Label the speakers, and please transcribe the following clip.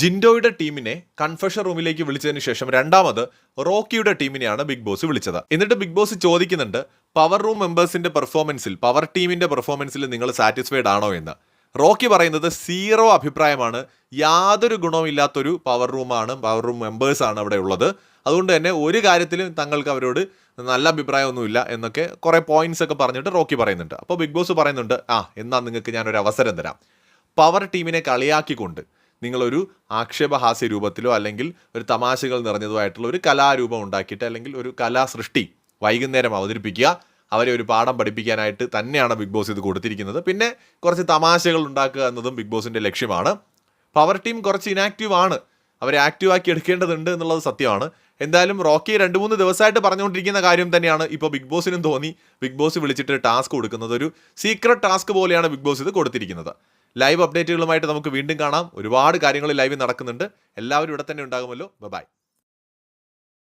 Speaker 1: ജിൻഡോയുടെ ടീമിനെ കൺഫഷൻ റൂമിലേക്ക് വിളിച്ചതിന് ശേഷം രണ്ടാമത് റോക്കിയുടെ ടീമിനെയാണ് ബിഗ് ബോസ് വിളിച്ചത്. എന്നിട്ട് ബിഗ് ബോസ് ചോദിക്കുന്നുണ്ട് പവർ റൂം മെമ്പേഴ്സിന്റെ പെർഫോമൻസിൽ പവർ ടീമിന്റെ പെർഫോമൻസിൽ നിങ്ങൾ സാറ്റിസ്ഫൈഡ് ആണോ എന്ന്? റോക്കി പറയുന്നത് സീറോ അഭിപ്രായമാണ് യാതൊരു ഗുണവുമില്ലാത്തൊരു പവർ റൂമാണ് പവർ റൂം മെമ്പേഴ്സാണ് അവിടെ ഉള്ളത്. അതുകൊണ്ട് തന്നെ ഒരു കാര്യത്തിലും തങ്ങൾക്ക് അവരോട് നല്ല അഭിപ്രായമൊന്നുമില്ല എന്നൊക്കെ കുറേ പോയിന്റ്സ് ഒക്കെ പറഞ്ഞിട്ട് റോക്കി പറയുന്നുണ്ട്. അപ്പോൾ ബിഗ് ബോസ് പറയുന്നുണ്ട് ആ എന്നാൽ നിങ്ങൾക്ക് ഞാനൊരു അവസരം തരാം. പവർ ടീമിനെ കളിയാക്കിക്കൊണ്ട് നിങ്ങളൊരു ആക്ഷേപഹാസ്യ രൂപത്തിലോ അല്ലെങ്കിൽ ഒരു തമാശകൾ നിറഞ്ഞതോ ആയിട്ടുള്ള ഒരു കലാരൂപം ഉണ്ടാക്കിയിട്ട് അല്ലെങ്കിൽ ഒരു കലാസൃഷ്ടി വൈകുന്നേരം അവതരിപ്പിക്കുക അവരെ ഒരു പാഠം പഠിപ്പിക്കാനായിട്ട് തന്നെയാണ് ബിഗ് ബോസ് ഇത് കൊടുത്തിരിക്കുന്നത്. പിന്നെ കുറച്ച് തമാശകൾ ഉണ്ടാക്കുക എന്നതും ബിഗ് ബോസിന്റെ ലക്ഷ്യമാണ്. പവർ ടീം കുറച്ച് ഇനാക്റ്റീവ് ആണ്. അവരെ ആക്റ്റീവ് ആക്കി എടുക്കേണ്ടതുണ്ട് എന്നുള്ളത് സത്യമാണ്. എന്തായാലും റോക്കി രണ്ട് മൂന്ന് ദിവസമായിട്ട് പറഞ്ഞുകൊണ്ടിരിക്കുന്ന കാര്യം തന്നെയാണ് ഇപ്പോൾ ബിഗ് ബോസിനും തോന്നി. ബിഗ് ബോസ് വിളിച്ചിട്ട് ടാസ്ക് കൊടുക്കുന്നത് ഒരു സീക്രട്ട് ടാസ്ക് പോലെയാണ് ബിഗ് ബോസ് ഇത് കൊടുത്തിരിക്കുന്നത്. ലൈവ് അപ്ഡേറ്റുകളുമായിട്ട് നമുക്ക് വീണ്ടും കാണാം. ഒരുപാട് കാര്യങ്ങൾ ലൈവ് നടക്കുന്നുണ്ട്. എല്ലാവരും ഇവിടെ തന്നെ ഉണ്ടാകുമല്ലോ. ബൈ